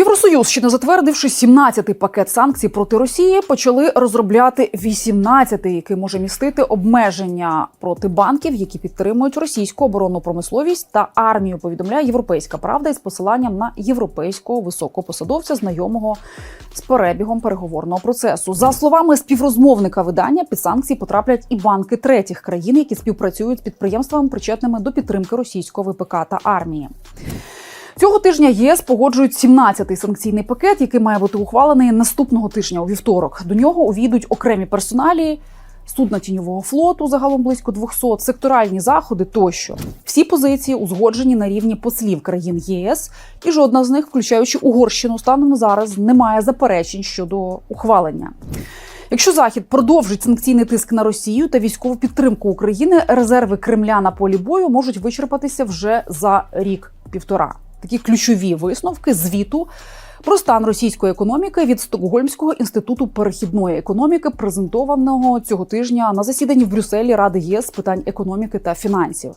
Євросоюз, ще не затвердивши 17-й пакет санкцій проти Росії, почали розробляти 18-й, який може містити обмеження проти банків, які підтримують російську оборонну промисловість та армію. Повідомляє Європейська Правда із посиланням на європейського високопосадовця, знайомого з перебігом переговорного процесу. За словами співрозмовника видання, під санкції потраплять і банки третіх країн, які співпрацюють з підприємствами, причетними до підтримки російського ВПК та армії. Цього тижня ЄС погоджують 17-й санкційний пакет, який має бути ухвалений наступного тижня у вівторок. До нього увійдуть окремі персоналі, судна тіньового флоту, загалом близько 200, секторальні заходи тощо. Всі позиції узгоджені на рівні послів країн ЄС, і жодна з них, включаючи Угорщину, станом зараз не має заперечень щодо ухвалення. Якщо Захід продовжить санкційний тиск на Росію та військову підтримку України, резерви Кремля на полі бою можуть вичерпатися вже за рік-півтора. Такі ключові висновки звіту про стан російської економіки від Стокгольмського інституту перехідної економіки, презентованого цього тижня на засіданні в Брюсселі Ради ЄС з питань економіки та фінансів.